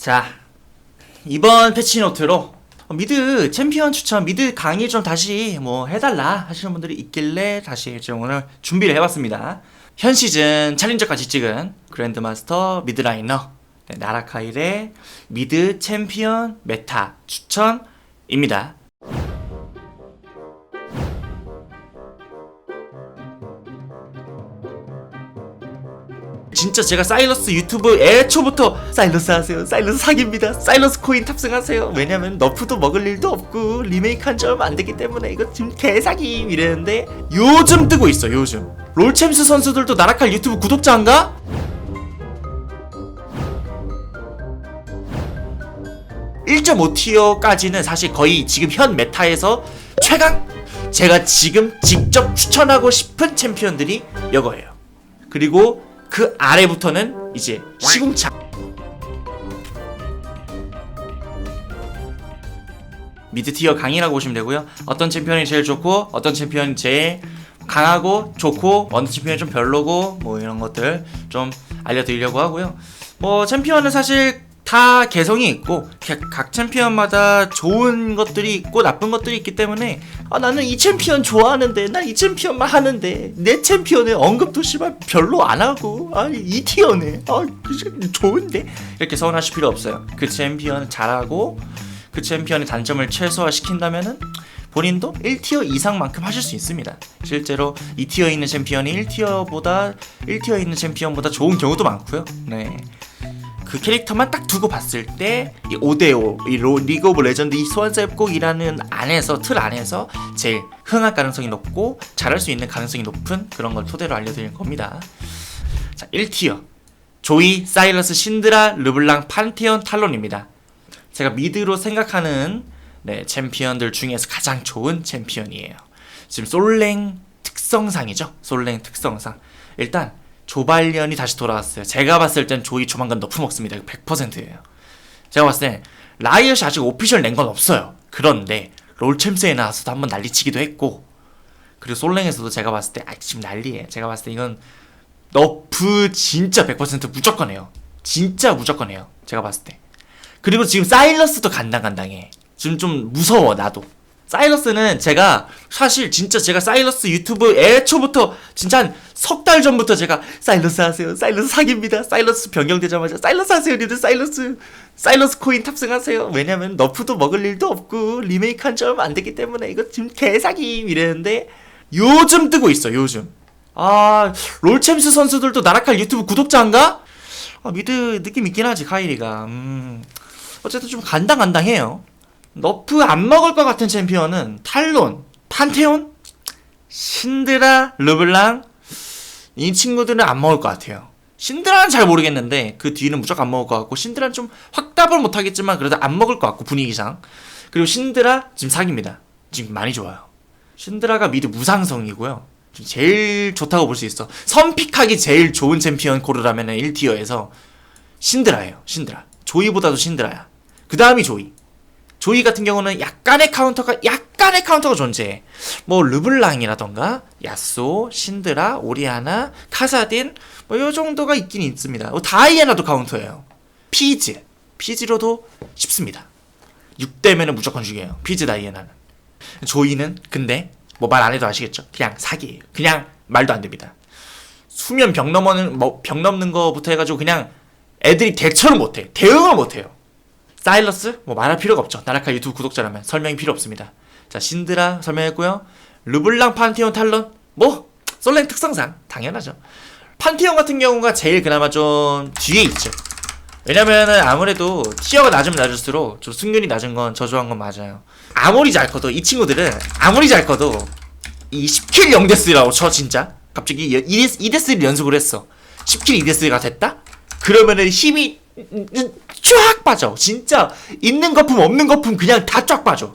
자, 이번 패치노트로 미드 챔피언 추천, 미드 강의 좀 다시 뭐 해달라 하시는 분들이 있길래 다시 지금 오늘 준비를 해봤습니다. 현 시즌 챌린저까지 찍은 그랜드마스터 미드라이너 네, 나라카일의 미드 챔피언 메타 추천입니다. 진짜 제가 사일러스 유튜브 애초부터 사일러스 하세요. 사일러스 사기입니다. 사일러스 코인 탑승하세요. 왜냐면 너프도 먹을 일도 없고 리메이크한 지 얼마 안 되기 때문에 이거 지금 개사기 이랬는데 요즘 뜨고 있어. 요즘 롤챔스 선수들도 나락할 유튜브 구독자인가? (1.5) 티어까지는 사실 거의 지금 현 메타에서 최강 제가 지금 직접 추천하고 싶은 챔피언들이 이거예요 그리고 그 아래부터는 이제 시궁창 미드 티어 강이라고 보시면 되고요. 어떤 챔피언이 제일 좋고 어떤 챔피언이 제일 강하고 좋고 어느 챔피언이 좀 별로고 뭐 이런 것들 좀 알려드리려고 하고요. 뭐 챔피언은 사실 다 개성이 있고 각- 각 챔피언마다 좋은 것들이 있고 나쁜 것들이 있기 때문에 아 나는 이 챔피언 좋아하는데 난 이 챔피언만 하는데 내 챔피언의 언급도 씨발 별로 안 하고 아이 티어네 아 그- 좋은데 이렇게 서운하실 필요 없어요 그 챔피언 잘하고 그 챔피언의 단점을 최소화시킨다면은 본인도 1티어 이상만큼 하실 수 있습니다. 실제로 2티어에 있는 챔피언이 1티어보다 1티어에 있는 챔피언보다 좋은 경우도 많고요. 네. 그 캐릭터만 딱 두고 봤을 때 이 5대5 이 로, 리그 오브 레전드 이 소환사협곡이라는 안에서 틀 안에서 제일 흥할 가능성이 높고 잘할 수 있는 가능성이 높은 그런 걸 토대로 알려드릴 겁니다. 자, 1티어 조이, 사이러스, 신드라, 르블랑, 판테온, 탈론입니다. 제가 미드로 생각하는 네, 챔피언들 중에서 가장 좋은 챔피언이에요. 지금 솔랭 특성상이죠. 솔랭 특성상. 일단 조발련이 다시 돌아왔어요. 제가 봤을 땐 조이 조만간 너프 먹습니다. 100%예요. 제가 봤을 땐 라이엇이 아직 오피셜 낸 건 없어요. 그런데 롤챔스에 나와서도 한번 난리치기도 했고 그리고 솔랭에서도 제가 봤을 때 아, 지금 난리예요. 제가 봤을 때 이건 너프 진짜 100% 무조건 해요. 진짜 무조건 해요. 제가 봤을 때. 그리고 지금 사일러스도 간당간당해. 지금 좀 무서워 나도. 사일러스는 제가 사실 진짜 제가 사일러스 유튜브 애초부터 진짜 한 석 달 전부터 제가 사일러스 하세요. 사일러스 사기입니다. 사일러스 변경되자마자 사일러스 하세요. 니들 사일러스 사일러스 코인 탑승하세요. 왜냐면 너프도 먹을 일도 없고 리메이크한 지 얼마 안 되기 때문에 이거 지금 개사기 이랬는데 요즘 뜨고 있어. 요즘. 아 롤챔스 선수들도 나락할 유튜브 구독자인가? 아, 미드 느낌 있긴 하지 카이리가. 음. 어쨌든 좀 간당간당해요. 너프 안 먹을 것 같은 챔피언은 탈론, 판테온, 신드라, 르블랑 이 친구들은 안 먹을 것 같아요. 신드라는 잘 모르겠는데 그 뒤는 무조건 안 먹을 것 같고 신드라는 좀 확답을 못 하겠지만 그래도 안 먹을 것 같고 분위기상 그리고 신드라 지금 사기입니다. 지금 많이 좋아요. 신드라가 미드 무상성이고요. 지금 제일 좋다고 볼 수 있어. 선픽하기 제일 좋은 챔피언 고르라면 1티어에서 신드라예요. 신드라. 조이보다도 신드라야. 그 다음이 조이. 조이 같은 경우는 약간의 카운터가 약간의 카운터가 존재해. 뭐 르블랑이라던가 야쏘, 신드라, 오리아나, 카사딘 뭐 요 정도가 있긴 있습니다. 뭐 다이애나도 카운터예요. 피즈. 피즈로도 쉽습니다. 6대면은 무조건 죽여요. 피즈 다이애나는. 조이는 근데 뭐 말 안 해도 아시겠죠? 그냥 사기예요. 그냥 말도 안 됩니다. 수면 벽 넘는 뭐벽 넘는 거부터 해가지고 그냥 애들이 대처를 못해. 대응을 못해요. 사일러스 뭐 말할 필요가 없죠. 나라카 유튜브 구독자라면 설명이 필요 없습니다. 자 신드라 설명했고요. 르블랑 판테온 탈론 뭐 솔랭 특성상 당연하죠. 판테온 같은 경우가 제일 그나마 좀 뒤에 있죠. 왜냐면은 아무래도 티어가 낮으면 낮을수록 좀 승률이 낮은 건 저조한 건 맞아요. 아무리 잘 커도 이 친구들은 아무리 잘 커도 이 10킬 0데스라고 쳐 진짜 갑자기 2데스, 2데스를 연속을 했어 10킬 2데스가 됐다? 그러면은 힘이 쫙 빠져. 진짜 있는 거품 없는 거품 그냥 다 쫙 빠져.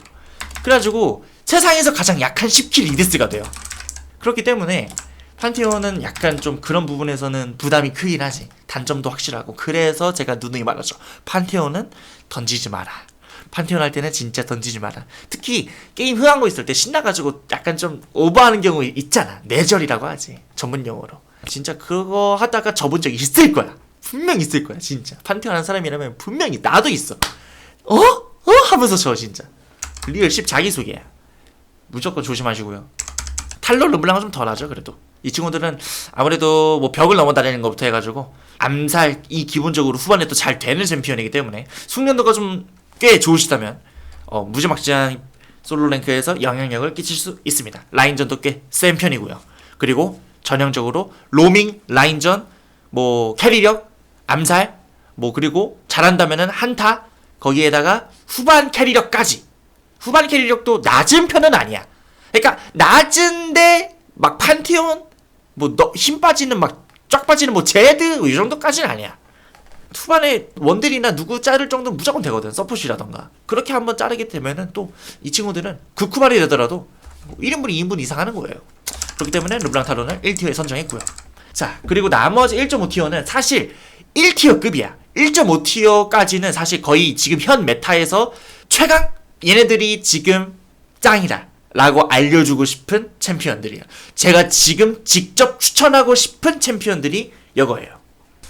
그래가지고 세상에서 가장 약한 10킬 2데스가 돼요. 그렇기 때문에 판테온은 약간 좀 그런 부분에서는 부담이 크긴 하지. 단점도 확실하고. 그래서 제가 누누이 말하죠. 판테온은 던지지 마라. 판테온 할 때는 진짜 던지지 마라. 특히 게임 흥한 거 있을 때 신나가지고 약간 좀 오버하는 경우 있잖아. 내절이라고 하지. 전문 용어로. 진짜 그거 하다가 접은 적이 있을 거야 분명 있을 거야 진짜 판테온 하는 사람이라면 분명히 나도 있어 어? 어? 하면서 저 진짜 리얼 10 자기소개야 무조건 조심하시고요 탈로 르블랑은 좀 덜하죠 그래도 이 친구들은 아무래도 뭐 벽을 넘어다니는 것부터 해가지고 암살이 기본적으로 후반에 또 잘 되는 챔피언이기 때문에 숙련도가 좀 꽤 좋으시다면 어, 무지막지한 솔로 랭크에서 영향력을 끼칠 수 있습니다. 라인전도 꽤 센 편이고요. 그리고 전형적으로 로밍, 라인전, 뭐 캐리력, 암살, 뭐 그리고 잘한다면은 한타 거기에다가 후반 캐리력까지 후반 캐리력도 낮은 편은 아니야. 그러니까 낮은데 막 판테온 뭐힘 빠지는 막 쫙 빠지는 뭐 제드 이 정도까지는 아니야. 투반에 원딜이나 누구 자를 정도는 무조건 되거든 서폿이라던가 그렇게 한번 자르게 되면은 또 이 친구들은 극후반이 되더라도 뭐 1인분 2인분 이상 하는 거예요 그렇기 때문에 르블랑 타로는 1티어에 선정했고요 자 그리고 나머지 1.5티어는 사실 1티어급이야 1.5티어까지는 사실 거의 지금 현 메타에서 최강 얘네들이 지금 짱이다 라고 알려주고 싶은 챔피언들이에요 제가 지금 직접 추천하고 싶은 챔피언들이 이거예요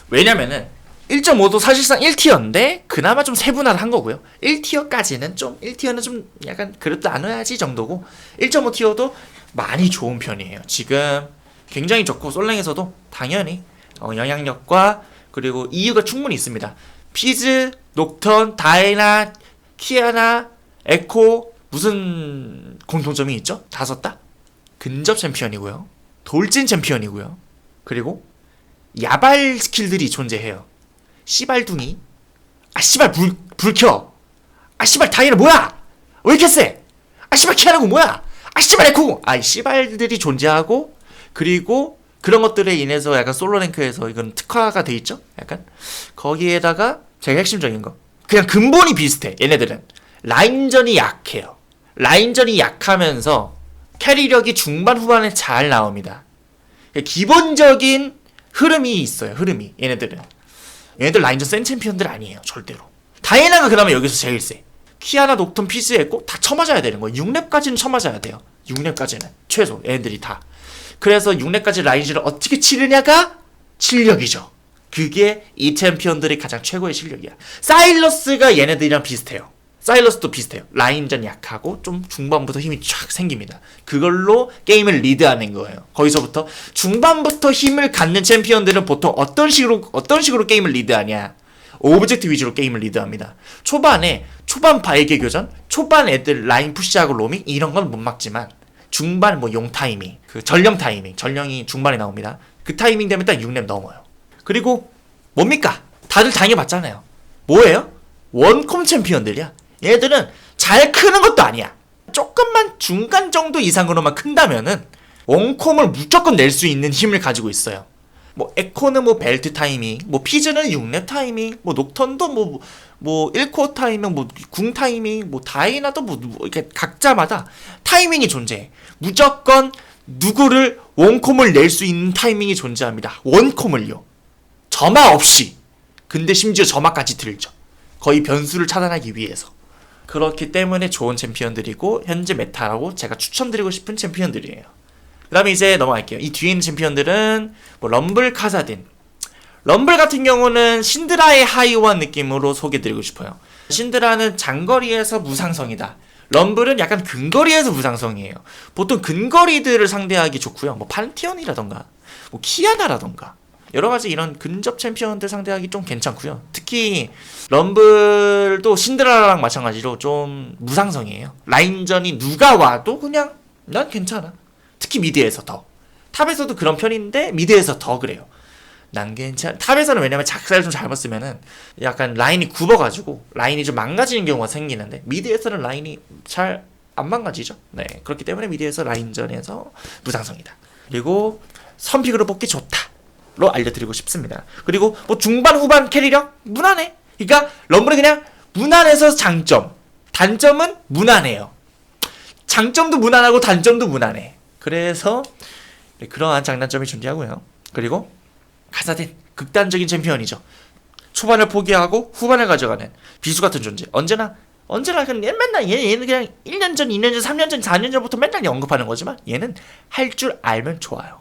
왜냐면은 1.5도 사실상 1티어인데 그나마 좀 세분화를 한 거고요. 1티어까지는 좀 1티어는 좀 약간 그래도 나눠야지 정도고 1.5티어도 많이 좋은 편이에요. 지금 굉장히 좋고 솔랭에서도 당연히 어, 영향력과 그리고 이유가 충분히 있습니다. 피즈, 녹턴, 다이나, 키아나, 에코 무슨 공통점이 있죠? 다섯 다 근접 챔피언이고요. 돌진 챔피언이고요. 그리고 야발 스킬들이 존재해요. 씨발둥이 아 씨발 불, 불 켜. 아 씨발 다이나 뭐야? 왜 이렇게 세? 아 씨발 키아나고 뭐야? 아 씨발 에코. 아이 씨발들이 존재하고 그리고 그런 것들에 인해서 약간 솔로 랭크에서 이건 특화가 돼 있죠? 약간? 거기에다가 제가 핵심적인 거. 그냥 근본이 비슷해 얘네들은. 라인전이 약해요. 라인전이 약하면서 캐리력이 중반 후반에 잘 나옵니다. 기본적인 흐름이 있어요 흐름이 얘네들은. 얘네들 라인전 센 챔피언들 아니에요 절대로. 다이나가 그나마 여기서 제일 세. 키아나 녹턴 피스 했고 다 쳐맞아야 되는 거예요 6렙까지는 쳐맞아야 돼요. 6렙까지는. 최소 얘네들이 다 그래서 6렙까지 라인전을 어떻게 치느냐가 실력이죠. 그게 이 챔피언들이 가장 최고의 실력이야. 사일러스가 얘네들이랑 비슷해요. 사일러스도 비슷해요. 라인전 약하고 좀 중반부터 힘이 쫙 생깁니다. 그걸로 게임을 리드하는 거예요. 거기서부터 중반부터 힘을 갖는 챔피언들은 보통 어떤 식으로 어떤 식으로 게임을 리드하냐? 오브젝트 위주로 게임을 리드합니다. 초반에 초반 바에게 교전 초반 애들 라인 푸시하고 로밍 이런 건 못 막지만 중반 뭐 용 타이밍 그 전령 타이밍 전령이 중반에 나옵니다. 그 타이밍 되면 딱 6렙 넘어요. 그리고 뭡니까? 다들 당해봤잖아요. 뭐예요? 원콤 챔피언들이야. 얘들은 잘 크는 것도 아니야. 조금만 중간 정도 이상으로만 큰다면은 원콤을 무조건 낼 수 있는 힘을 가지고 있어요. 뭐 에코는 뭐 벨트 타이밍, 뭐 피즈는 6렙 타이밍, 뭐 녹턴도 뭐 뭐 1코 타이밍, 뭐궁 타이밍, 뭐 다이나도 뭐, 뭐 이렇게 각자마다 타이밍이 존재해. 무조건 누구를 원콤을 낼 수 있는 타이밍이 존재합니다. 원콤을요. 점화 없이. 근데 심지어 점화까지 들죠. 거의 변수를 차단하기 위해서. 그렇기 때문에 좋은 챔피언들이고 현재 메타라고 제가 추천드리고 싶은 챔피언들이에요. 그 다음에 이제 넘어갈게요. 이 뒤에 있는 챔피언들은 뭐 럼블 카사딘. 럼블 같은 경우는 신드라의 하이원 느낌으로 소개드리고 싶어요. 신드라는 장거리에서 무상성이다. 럼블은 약간 근거리에서 무상성이에요. 보통 근거리들을 상대하기 좋고요. 뭐 판티온이라던가 뭐 키아나라던가 여러 가지 이런 근접 챔피언들 상대하기 좀 괜찮고요. 특히 럼블도 신드라랑 마찬가지로 좀 무상성이에요. 라인전이 누가 와도 그냥 난 괜찮아. 특히 미드에서 더. 탑에서도 그런 편인데 미드에서 더 그래요. 난 괜찮. 탑에서는 왜냐면 작사를 좀 잘못 쓰면은 약간 라인이 굽어가지고 라인이 좀 망가지는 경우가 생기는데 미드에서는 라인이 잘 안 망가지죠. 네 그렇기 때문에 미드에서 라인전에서 무상성이다. 그리고 선픽으로 뽑기 좋다. 로 알려드리고 싶습니다. 그리고 뭐 중반 후반 캐리력 무난해. 그러니까 럼블이 그냥 무난해서 장점, 단점은 무난해요. 장점도 무난하고 단점도 무난해. 그래서 그러한 장단점이 존재하고요. 그리고 가사딘 극단적인 챔피언이죠. 초반을 포기하고 후반을 가져가는 비수 같은 존재. 언제나 언제나 그냥 맨날 얘, 얘는 그냥 1년 전, 2년 전, 3년 전, 4년 전부터 맨날 언급하는 거지만 얘는 할 줄 알면 좋아요.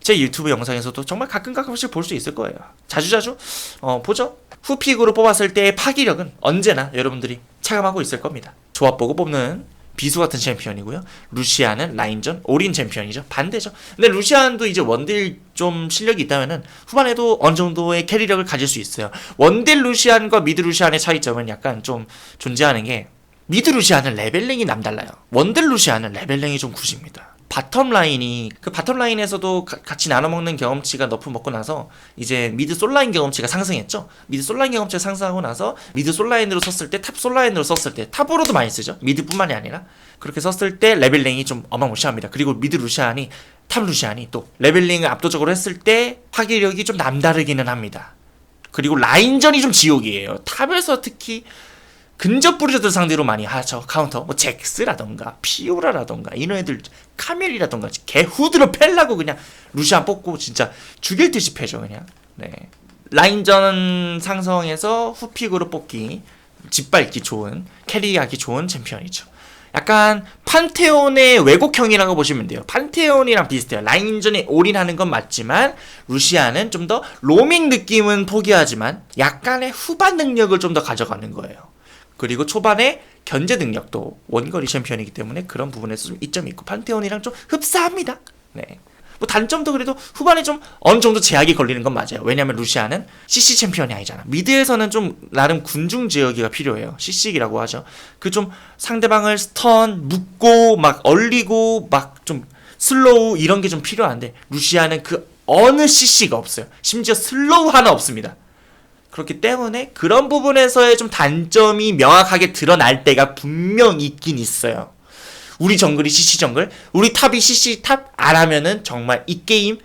제 유튜브 영상에서도 정말 가끔 가끔씩 볼 수 있을 거예요. 자주자주 어, 보죠. 후픽으로 뽑았을 때의 파기력은 언제나 여러분들이 체감하고 있을 겁니다. 조합 보고 뽑는 비수 같은 챔피언이고요. 루시안은 라인전 올인 챔피언이죠. 반대죠. 근데 루시안도 이제 원딜 좀 실력이 있다면은 후반에도 어느 정도의 캐리력을 가질 수 있어요. 원딜 루시안과 미드 루시안의 차이점은 약간 좀 존재하는 게 미드 루시안은 레벨링이 남달라요. 원딜 루시안은 레벨링이 좀 굳입니다. 바텀 라인이 그 바텀 라인에서도 가- 같이 나눠 먹는 경험치가 너프 먹고 나서 이제 미드 솔라인 경험치가 상승했죠. 미드 솔라인 경험치가 상승하고 나서 미드 솔라인으로 썼을 때 탑 솔라인으로 썼을 때 탑으로도 많이 쓰죠. 미드뿐만이 아니라 그렇게 썼을 때 레벨링이 좀 어마무시합니다. 그리고 미드 루시안이 탑 루시안이 또 레벨링을 압도적으로 했을 때 파괴력이 좀 남다르기는 합니다. 그리고 라인전이 좀 지옥이에요. 탑에서 특히 근접 부르저들 상대로 많이 하죠 카운터 뭐 잭스라던가 피오라라던가 이런 애들 카멜이라던가 개 후드로 팰라고 그냥 루시안 뽑고 진짜 죽일 듯이 패죠 그냥 네 라인전 상성에서 후픽으로 뽑기 짓밟기 좋은 캐리하기 좋은 챔피언이죠 약간 판테온의 왜곡형이라고 보시면 돼요. 판테온이랑 비슷해요. 라인전에 올인하는 건 맞지만 루시아는 좀 더 로밍 느낌은 포기하지만 약간의 후반 능력을 좀 더 가져가는 거예요. 그리고 초반에 견제 능력도 원거리 챔피언이기 때문에 그런 부분에서 좀 이점이 있고 판테온이랑 좀 흡사합니다. 네. 뭐 단점도 그래도 후반에 좀 어느 정도 제약이 걸리는 건 맞아요. 왜냐면 루시아는 CC 챔피언이 아니잖아. 미드에서는 좀 나름 군중 제어기가 필요해요. CC기라고 하죠. 그 좀 상대방을 스턴, 묶고 막 얼리고 막 좀 슬로우 이런 게 좀 필요한데 루시아는 그 어느 CC가 없어요. 심지어 슬로우 하나 없습니다. 그렇기 때문에 그런 부분에서의 좀 단점이 명확하게 드러날 때가 분명 있긴 있어요. 우리 정글이 CC 정글, 우리 탑이 CC 탑 안 하면은 정말 이 게임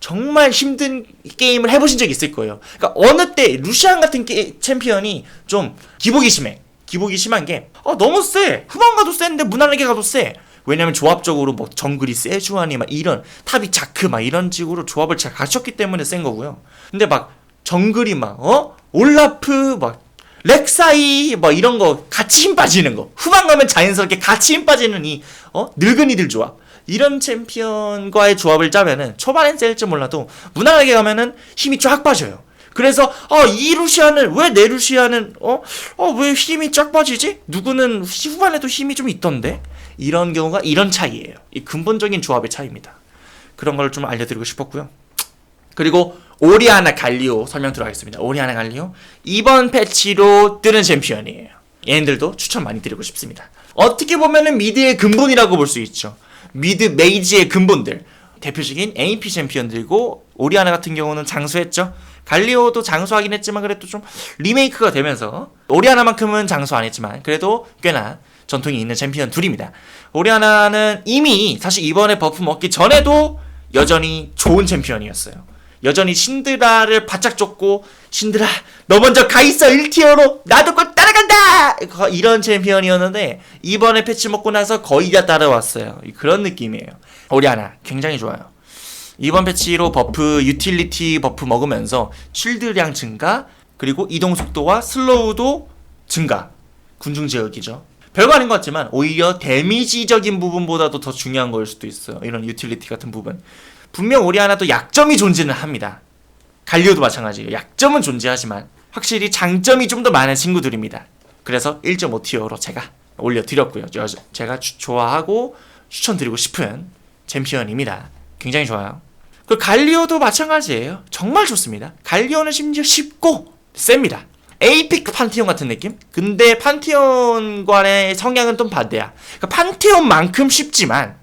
정말 힘든 게임을 해보신 적 있을 거예요. 그러니까 어느 때 루시안 같은 게, 챔피언이 좀 기복이 심해. 기복이 심한 게 어, 너무 세. 후반 가도 센데 무난하게 가도 세. 왜냐면 조합적으로 뭐 정글이 세주아니 막 이런 탑이 자크 막 이런 식으로 조합을 잘 갖췄기 때문에 센 거고요. 근데 막 정글이 막 어? 올라프 막 렉사이 뭐 이런 거 같이 힘 빠지는 거 후반 가면 자연스럽게 같이 힘 빠지는 이 어? 늙은이들 조합 이런 챔피언과의 조합을 짜면은 초반엔 셀지 몰라도 무난하게 가면은 힘이 쫙 빠져요. 그래서 어 이 루시안을 왜 내 루시안은 어어 왜 힘이 쫙 빠지지? 누구는 후반에도 힘이 좀 있던데 이런 경우가 이런 차이예요. 이 근본적인 조합의 차이입니다. 그런 걸 좀 알려드리고 싶었고요. 그리고 오리아나 갈리오 설명 들어가겠습니다. 오리아나 갈리오 이번 패치로 뜨는 챔피언이에요. 얘네들도 추천 많이 드리고 싶습니다. 어떻게 보면은 미드의 근본이라고 볼 수 있죠. 미드 메이지의 근본들 대표적인 AP 챔피언들고 오리아나 같은 경우는 장수했죠. 갈리오도 장수하긴 했지만 그래도 좀 리메이크가 되면서 오리아나만큼은 장수 안 했지만 그래도 꽤나 전통이 있는 챔피언 둘입니다. 오리아나는 이미 사실 이번에 버프 먹기 전에도 여전히 좋은 챔피언이었어요. 여전히 신드라를 바짝 쫓고 신드라 너 먼저 가 있어 1티어로. 나도 꼭 따라간다. 거- 이런 챔피언이었는데 이번에 패치 먹고 나서 거의 다 따라왔어요. 그런 느낌이에요. 오리아나 굉장히 좋아요. 이번 패치로 버프 유틸리티 버프 먹으면서 쉴드량 증가 그리고 이동 속도와 슬로우도 증가. 군중 제어기죠. 별거 아닌 것 같지만 오히려 데미지적인 부분보다도 더 중요한 거일 수도 있어요. 이런 유틸리티 같은 부분 분명 오리아나도 약점이 존재는 합니다. 갈리오도 마찬가지예요. 약점은 존재하지만 확실히 장점이 좀 더 많은 친구들입니다. 그래서 1.5 티어로 제가 올려드렸고요. 저- 제가 추- 좋아하고 추천드리고 싶은 챔피언입니다. 굉장히 좋아요. 그 갈리오도 마찬가지예요. 정말 좋습니다. 갈리오는 심지어 쉽고 셉니다. 에이픽 판테온 같은 느낌? 근데 판테온과의 성향은 좀 반대야. 그러니까 판테온만큼 쉽지만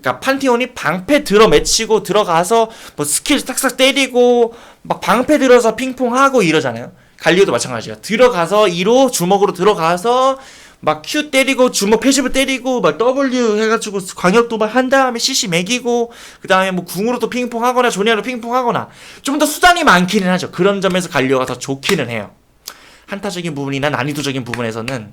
그러니까 판테온이 방패 들어 맺히고 들어가서 뭐 스킬 싹싹 때리고 막 방패 들어서 핑퐁하고 이러잖아요. 갈리오도 마찬가지야. 들어가서 2로 주먹으로 들어가서 막 Q 때리고 주먹 패시브 때리고 막 W 해가지고 광역 도발 한 다음에 CC 매기고 그 다음에 뭐 궁으로 또 핑퐁하거나 조니아로 핑퐁하거나 좀 더 수단이 많기는 하죠. 그런 점에서 갈리오가 더 좋기는 해요. 한타적인 부분이나 난이도적인 부분에서는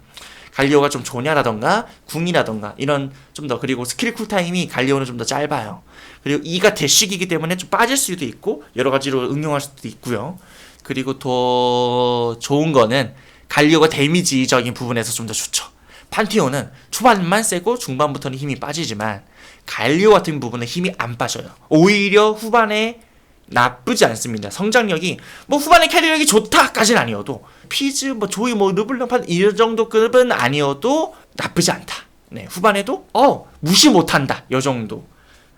갈리오가 좀 조냐라던가 궁이라던가 이런 좀 더 그리고 스킬 쿨타임이 갈리오는 좀 더 짧아요. 그리고 이가 대식이기 때문에 좀 빠질 수도 있고 여러 가지로 응용할 수도 있고요. 그리고 더 좋은 거는 갈리오가 데미지적인 부분에서 좀 더 좋죠. 판티오는 초반만 세고 중반부터는 힘이 빠지지만 갈리오 같은 부분은 힘이 안 빠져요. 오히려 후반에 나쁘지 않습니다. 성장력이 뭐 후반에 캐리력이 좋다까지는 아니어도 피즈 뭐 조이 뭐 르블랑 판 이 정도 급은 아니어도 나쁘지 않다. 네 후반에도 어 무시 못한다 요 정도.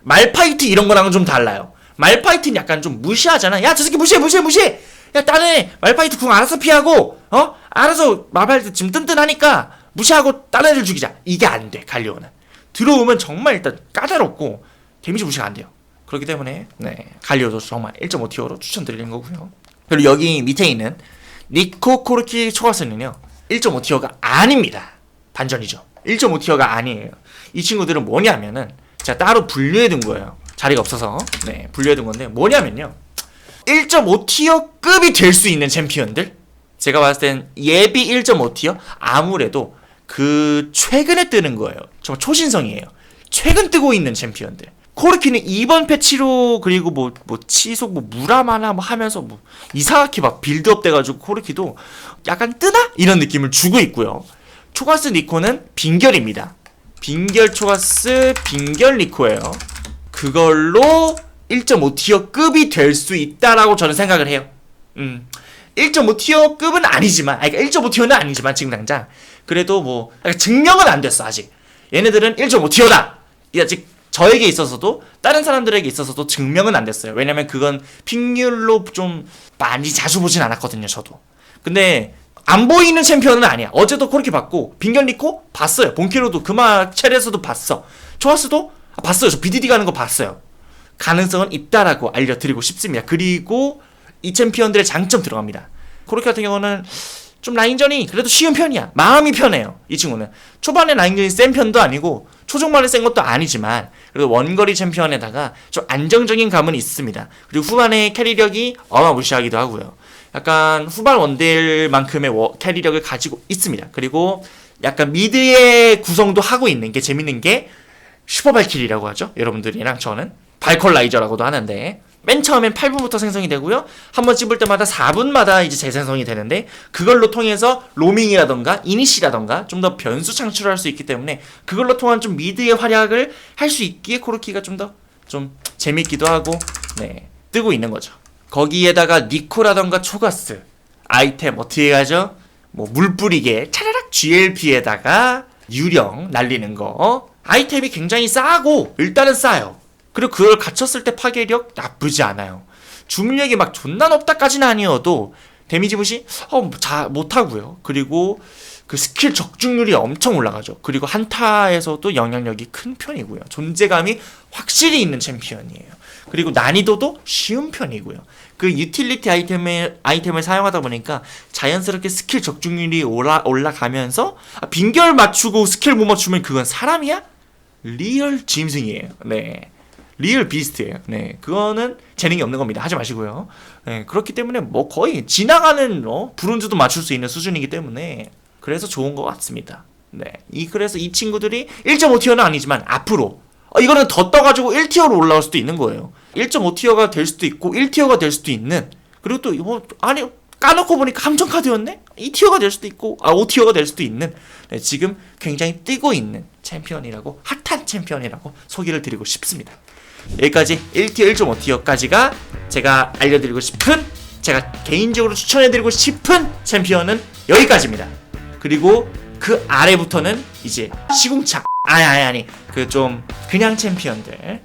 말파이트 이런 거랑은 좀 달라요. 말파이트는 약간 좀 무시하잖아. 야 저 새끼 무시해 무시해 무시해. 야 다른 애 말파이트 궁 알아서 피하고 어 알아서 말파이트 지금 뜬뜬하니까 무시하고 다른 애들 죽이자. 이게 안 돼 갈리오는. 들어오면 정말 일단 까다롭고 데미지 무시가 안 돼요. 그렇기 때문에 네 갈리오도 정말 1.5티어로 추천드리는 거고요. 그리고 여기 밑에 있는 니코 코르키 초가스는요 1.5티어가 아닙니다. 반전이죠. 1.5티어가 아니에요. 이 친구들은 뭐냐면은 제가 따로 분류해 둔 거예요. 자리가 없어서 네 분류해 둔 건데 뭐냐면요 1.5티어급이 될 수 있는 챔피언들 제가 봤을 땐 예비 1.5티어 아무래도 그 최근에 뜨는 거예요. 정말 초신성이에요. 최근 뜨고 있는 챔피언들. 코르키는 이번 패치로 그리고 뭐 뭐 치속 뭐 무라마나 뭐 하면서 뭐 이상하게 막 빌드업 돼가지고 코르키도 약간 뜨나 이런 느낌을 주고 있고요. 초가스 니코는 빙결입니다. 빙결 초가스 빙결 니코예요. 그걸로 1.5티어급이 될 수 있다라고 저는 생각을 해요. 음. 1.5티어급은 아니지만, 아니, 그러니까 1.5티어는 아니지만, 지금 당장. 그래도 뭐, 그러니까 증명은 안 됐어, 아직. 얘네들은 1.5티어다! 이 아직 저에게 있어서도, 다른 사람들에게 있어서도 증명은 안 됐어요. 왜냐면 그건 픽률로 좀 많이 자주 보진 않았거든요, 저도. 근데, 안 보이는 챔피언은 아니야. 어제도 그렇게 봤고, 빙결 리코? 봤어요. 본캐로도 그마 첼에서도 봤어. 초아스도? 아, 봤어요. 저 BDD 가는 거 봤어요. 가능성은 있다라고 알려드리고 싶습니다. 그리고 이 챔피언들의 장점 들어갑니다. 코르키 같은 경우는 좀 라인전이 그래도 쉬운 편이야. 마음이 편해요. 이 친구는 초반에 라인전이 센 편도 아니고 초중반에 센 것도 아니지만 그래도 원거리 챔피언에다가 좀 안정적인 감은 있습니다. 그리고 후반에 캐리력이 어마무시하기도 하고요. 약간 후반 원딜만큼의 워- 캐리력을 가지고 있습니다. 그리고 약간 미드의 구성도 하고 있는 게 재밌는 게 슈퍼발킬이라고 하죠. 여러분들이랑 저는 발콜라이저라고도 하는데 맨 처음엔 8분부터 생성이 되고요. 한 번 찝을 때마다 4분마다 이제 재생성이 되는데 그걸로 통해서 로밍이라던가 이니시라던가 좀 더 변수 창출할 수 있기 때문에 그걸로 통한 좀 미드의 활약을 할 수 있기에 코르키가 좀더좀 재밌기도 하고 네 뜨고 있는 거죠. 거기에다가 니코라던가 초가스 아이템 어떻게 가죠? 뭐 물 뿌리게 차라락 GLP에다가 유령 날리는 거 아이템이 굉장히 싸고 일단은 싸요. 그리고 그걸 갖췄을 때 파괴력 나쁘지 않아요. 주물력이 막 존나 높다까지는 아니어도 데미지 무시 어, 자 못하고요. 그리고 그 스킬 적중률이 엄청 올라가죠. 그리고 한타에서도 영향력이 큰 편이고요. 존재감이 확실히 있는 챔피언이에요. 그리고 난이도도 쉬운 편이고요. 그 유틸리티 아이템을 아이템을 사용하다 보니까 자연스럽게 스킬 적중률이 올라 올라가면서 아, 빈결 맞추고 스킬 못 맞추면 그건 사람이야? 리얼 짐승이에요. 네. 리얼 비스트예요. 네, 그거는 재능이 없는 겁니다. 하지 마시고요. 네, 그렇기 때문에 뭐 거의 지나가는 어, 브론즈도 맞출 수 있는 수준이기 때문에 그래서 좋은 것 같습니다. 네, 이 그래서 이 친구들이 1.5티어는 아니지만 앞으로 어, 이거는 더 떠가지고 1티어로 올라올 수도 있는 거예요. 1.5티어가 될 수도 있고 1티어가 될 수도 있는 그리고 또뭐 아니 까놓고 보니까 함정 카드였네? 2티어가 될 수도 있고 아 5티어가 될 수도 있는 네, 지금 굉장히 뜨고 있는 챔피언이라고 핫한 챔피언이라고 소개를 드리고 싶습니다. 여기까지 1티어 1.5티어까지가 제가 알려드리고 싶은 제가 개인적으로 추천해드리고 싶은 챔피언은 여기까지입니다. 그리고 그 아래부터는 이제 시궁창. 아니 아니 아니. 그 좀 그냥 챔피언들.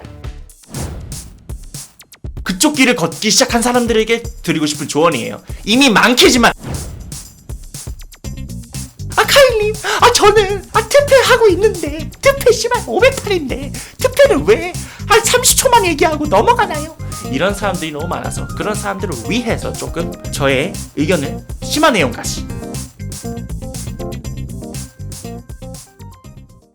그쪽 길을 걷기 시작한 사람들에게 드리고 싶은 조언이에요. 이미 많겠지만. 아 카일님. 아 저는 아 특패 하고 있는데 특패 씨발 508인데 특패는 왜한 30초만 얘기하고 넘어가나요? 이런 사람들이 너무 많아서 그런 사람들을 위해서 조금 저의 의견을 심한 내용까지